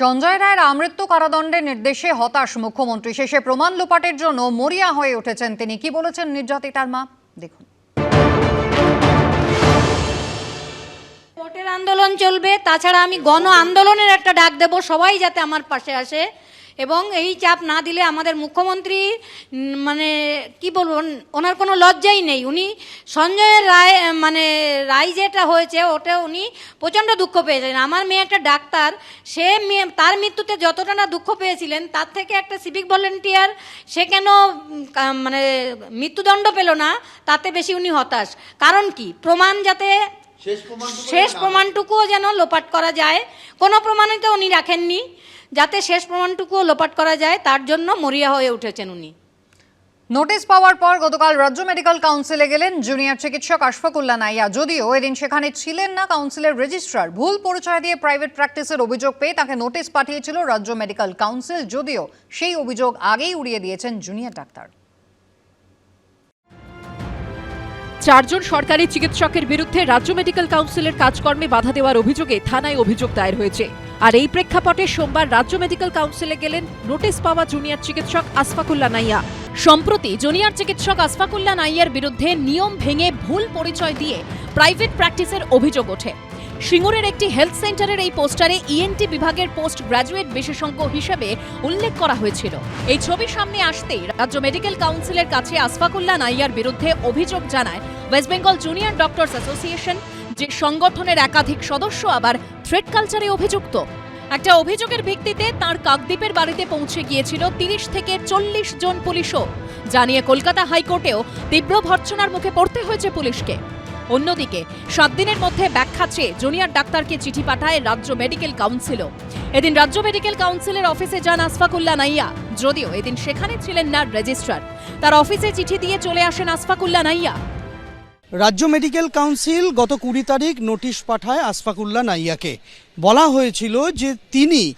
সঞ্জয় রায়ের আমৃত্যু কারাদণ্ডের নির্দেশে হতাশ মুখ্যমন্ত্রী। শেষে প্রমাণ লোপাটের জন্য মরিয়া হয়ে উঠেছেন তিনি। কি বলেছেন নির্যাতিতার মা? দেখুন। আন্দোলন চলবে, তাছাড়া আমি গণ আন্দোলনের একটা ডাক দেব, সবাই যাতে আমার পাশে আসে। এবং এই চাপ না দিলে আমাদের মুখ্যমন্ত্রী মানে কি বলব ওনার কোনো লজ্জাই নেই। উনি সঞ্জয়ের রায় মানে রায় যেটা হয়েছে ওটা উনি প্রচণ্ড দুঃখ পেয়েছেন। আমার মেয়ে একটা ডাক্তার সে মেয়ে তার মৃত্যুতে যতটা না দুঃখ পেয়েছিলেন তার থেকে একটা সিভিক ভলেন্টিয়ার সে কেন মানে মৃত্যুদণ্ড পেল না তাতে বেশি উনি হতাশ। কারণ কি? প্রমাণ যাতে শেষ প্রমাণটুকুও যেন লোপাট করা যায় কোনো প্রমাণই তো উনি রাখেননি। যাতে শেষ প্রমাণটুকুও লোপাট করা যায় তার জন্য মরিয়া হয়ে উঠেছেন উনি। নোটিশ পাওয়ার পর গতকাল রাজ্য মেডিকেল কাউন্সিলে গেলেন জুনিয়র চিকিৎসক আশফাকুল্লা নাইয়া। যদিও এদিন সেখানে ছিলেন না কাউন্সিলের রেজিস্ট্রার ভুল পরিচয় দিয়ে প্রাইভেট প্র্যাকটিসের অভিযোগ পেয়ে তাকে নোটিশ পাঠিয়েছিল রাজ্য মেডিকেল কাউন্সিল যদিও সেই অভিযোগ আগেই উড়িয়ে দিয়েছেন জুনিয়র ডাক্তার। চারজন সরকারি চিকিৎসকের বিরুদ্ধে রাজ্য মেডিকেল কাউন্সিলের কাজকর্মে বাধা দেওয়ার অভিযোগে থানায় অভিযোগ দায়ের হয়েছে। আর এই প্রেক্ষাপটে সোমবার রাজ্য মেডিকেল কাউন্সিলে গেলেন নোটিশ পাওয়া জুনিয়র চিকিৎসক আসফাকুল্লা নাইয়া। সম্প্রতি জুনিয়র চিকিৎসক আসফাকুল্লা নাইয়ার বিরুদ্ধে নিয়ম ভেঙে ভুল পরিচয় দিয়ে প্রাইভেট প্র্যাকটিসের অভিযোগ ওঠে। সিঙ্গুরের একটি হেলথ সেন্টারের এই পোস্টারে ইএনটি বিভাগের পোস্ট গ্র্যাজুয়েট বিশেষজ্ঞ হিসেবে উল্লেখ করা হয়েছিল। এই ছবি সামনে আসতেই রাজ্য মেডিকেল কাউন্সিলের কাছে আসফাকুল্লা নাইয়ার বিরুদ্ধে অভিযোগ জানায় West Bengal junior doctors association. যে সংগঠনের একাধিক সদস্য আবার থ্রেড কালচারে অভিযুক্ত। একটা অভিযোগের ভিত্তিতে তার কাকদ্বীপের বাড়িতে পৌঁছে গিয়েছিল তিরিশ থেকে চল্লিশ জন পুলিশও। জানিয়ে কলকাতা হাইকোর্টেও তীব্র ভর্ৎসনার মুখে পড়তে হয়েছে পুলিশকে। অন্যদিকে, সাত দিনের মধ্যে ব্যাখ্যা চেয়ে জুনিয়র ডাক্তারকে চিঠি পাঠায় রাজ্য মেডিকেল কাউন্সিলও। এদিন রাজ্য মেডিকেল কাউন্সিলের অফিসে যান আসফাকুল্লা নাইয়া। যদিও এদিন সেখানে ছিলেন না রেজিস্ট্রার। তার অফিসে চিঠি দিয়ে চলে আসেন আসফাকুল্লা নাইয়া। রাজ্য মেডিকেল কাউন্সিল গত কুড়ি তারিখ নোটিশ পাঠায় আসফাকুল্লা নাইয়াকে। বলা হয়েছিল যে তিনি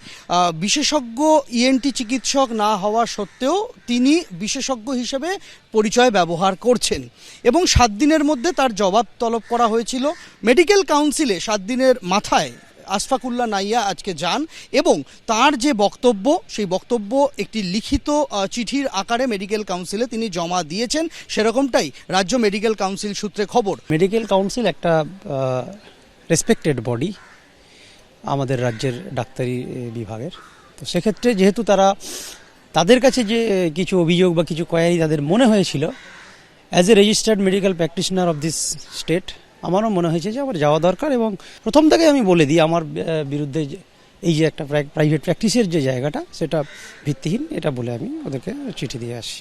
বিশেষজ্ঞ ইএনটি চিকিৎসক না হওয়া সত্ত্বেও তিনি বিশেষজ্ঞ হিসেবে পরিচয় ব্যবহার করছেন এবং সাত দিনের মধ্যে তার জবাব তলব করা হয়েছিল। মেডিকেল কাউন্সিলে সাত দিনের মাথায় আশফাকুল্লা নাইয়া আজকে যান এবং তার যে বক্তব্য, সেই বক্তব্য একটি লিখিত চিঠির আকারে মেডিকেল কাউন্সিলে তিনি জমা দিয়েছেন। সেরকমটাই রাজ্য মেডিকেল কাউন্সিল সূত্রে খবর। মেডিকেল কাউন্সিল একটা রেসপেক্টেড বডি আমাদের রাজ্যের ডাক্তারি বিভাগের। তো সেক্ষেত্রে যেহেতু তারা, তাদের কাছে যে কিছু অভিযোগ বা কিছু কোয়ারি তাদের মনে হয়েছিল as a registered medical practitioner of this state আমারও মনে হয়েছে যে আমার যাওয়া দরকার এবং প্রথম থেকে আমি বলে দিই, আমার বিরুদ্ধে এই যে একটা প্রাইভেট প্র্যাকটিসের যে জায়গাটা, সেটা ভিত্তিহীন, এটা বলে আমি ওদেরকে চিঠি দিয়ে আসি।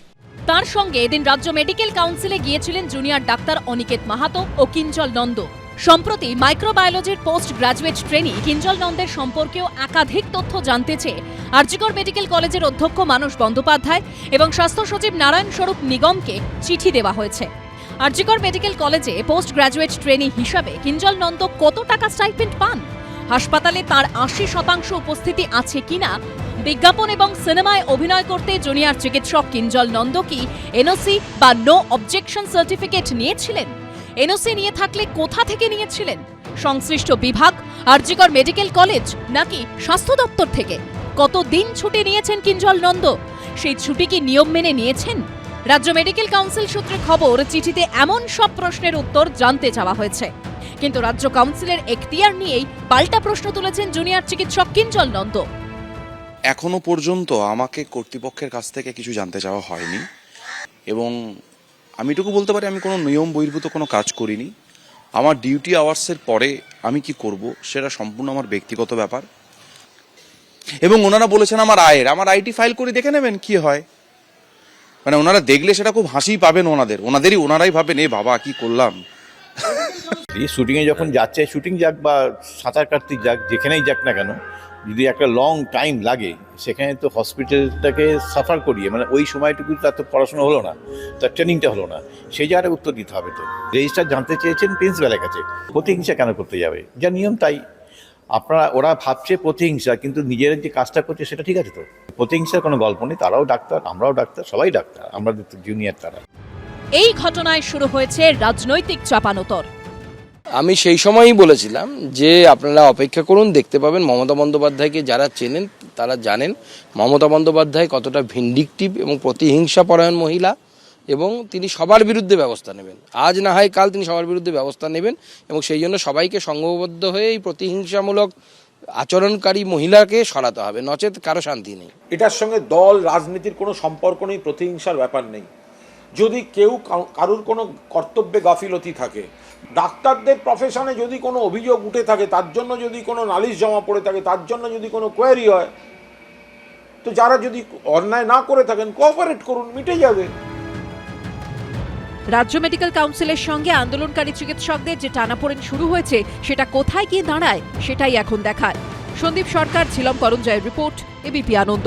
তার সঙ্গে এদিন রাজ্য মেডিকেল কাউন্সিলে গিয়েছিলেন জুনিয়র ডাক্তার অনিকেত মাহাতো ও কিঞ্জল নন্দ। সম্প্রতি মাইক্রোবায়োলজির পোস্ট গ্রাজুয়েট ট্রেনি কিঞ্জল নন্দের সম্পর্কেও একাধিক তথ্য জানতে চেয়ে আরজিকর মেডিকেল কলেজের অধ্যক্ষ মানস বন্দ্যোপাধ্যায় এবং স্বাস্থ্য সচিব নারায়ণ স্বরূপ নিগমকে চিঠি দেওয়া হয়েছে। আরজিকর মেডিকেল কলেজে পোস্ট গ্রাজুয়েট ট্রেনি হিসাবে কিঞ্জল নন্দ কত টাকা স্টাইপেন্ড পান? হাসপাতালে তার আশি শতাংশ উপস্থিতি আছে কিনা? বিজ্ঞাপন এবং সিনেমায় অভিনয় করতে জুনিয়র চিকিৎসক কিঞ্জল নন্দ কি এনওসি বা নো অবজেকশন সার্টিফিকেট নিয়েছিলেন? এনওসি নিয়ে থাকলে কোথা থেকে নিয়েছিলেন? সংশ্লিষ্ট বিভাগ, আরজিকর মেডিকেল কলেজ নাকি স্বাস্থ্য দপ্তর থেকে? কত দিন ছুটি নিয়েছেন কিঞ্জল নন্দ? সেই ছুটি কি নিয়ম মেনে নিয়েছেন? রাজ্য মেডিকেল কাউন্সিল সূত্রে খবর, চিঠিতে এমন সব প্রশ্নের উত্তর জানতে চাওয়া হয়েছে। কিন্তু রাজ্য কাউন্সিলের এখতিয়ার নিয়েই পাল্টা প্রশ্ন তুলেছেন জুনিয়র চিকিৎসক কিঞ্জল নন্দ। এখনও পর্যন্ত আমাকে কর্তৃপক্ষের কাছ থেকে কিছু জানতে চাওয়া হয়নি। এবং আমি এটুকু বলতে পারি, আমি কোনো নিয়ম বহির্ভূত কোনো কাজ করিনি। আমার ডিউটি আওয়ার্সের পরে আমি কি করব, সেটা সম্পূর্ণ আমার ব্যক্তিগত ব্যাপার। এবং ওনারা বলেছেন, আমার আয়ের, আমার আইটি ফাইল করে দেখে নেবেন কি হয়। মানে ওনারা দেখলে সেটা খুব হাসি পাবেন ওনাদের। ওনাদেরই, ওনারাই ভাবেন, এ বাবা, কি করলাম? এই শুটিংয়ে যখন যাচ্ছে শুটিং যাক বা সাঁতার কাটতে যাক, যেখানেই যাক না কেন, যদি একটা লং টাইম লাগে, সেখানে তো হসপিটালটাকে সাফার করিয়ে মানে ওই সময়টুকু তার তো পড়াশোনা হলো না, তার ট্রেনিংটা হলো না সেই জায়গাটা উত্তর দিতে হবে তো। রেজিস্টার জানতে চেয়েছেন প্রিন্সিপালের কাছে, প্রতিহিংসা কেন করতে যাবে? যা নিয়ম তাই। আপনারা, ওরা ভাবছে প্রতিহিংসা, কিন্তু নিজেরা যে কাজটা করছে, সেটা ঠিক আছে তো? প্রতিহিংসার কোনো গল্প নেই তারাও ডাক্তার আমরাও ডাক্তার সবাই ডাক্তার আমাদের জুনিয়র তারা। এই ঘটনায় শুরু হয়েছে রাজনৈতিক চাপানোতর। আমি সেই সময়ই বলেছিলাম যে আপনারা অপেক্ষা করুন দেখতে পাবেন মমতা বন্দ্যোপাধ্যায়কে যারা চেনেন তারা জানেন মমতা বন্দ্যোপাধ্যায় কতটা ভিন্ডিকটিভ এবং প্রতিহিংসা পরায়ণ মহিলা এবং তিনি সবার বিরুদ্ধে ব্যবস্থা নেবেন। আজ না হয় কাল তিনি সবার বিরুদ্ধে ব্যবস্থা নেবেন এবং সেই জন্য সবাইকে সংঘবদ্ধ হয়ে এই প্রতিহিংসামূলক আচরণকারী মহিলাকে সরাতে হবে, নচেত কারও শান্তি নেই। এটার সঙ্গে দল, রাজনীতির কোনো সম্পর্ক নেই, প্রতিহিংসার ব্যাপার নেই। যদি কেউ কারুর কোনো কর্তব্যে গাফিলতি থাকে, ডাক্তারদের প্রফেশনে যদি কোনো অভিযোগ উঠে থাকে, তার জন্য যদি কোনো নালিশ জমা পড়ে থাকে, তার জন্য যদি কোনো কোয়ারি হয়, তো যারা যদি অন্যায় না করে থাকেন কোঅপারেট করুন, মিটে যাবে। রাজ্য মেডিকেল কাউন্সিলের সঙ্গে আন্দোলনকারী চিকিৎসকদের যে টানাপোড়েন শুরু হয়েছে, সেটা কোথায় গিয়ে দাঁড়ায়, সেটাই এখন দেখার। সন্দীপ সরকার, ঝিলম করঞ্জয়ের রিপোর্ট, এবিপি আনন্দ।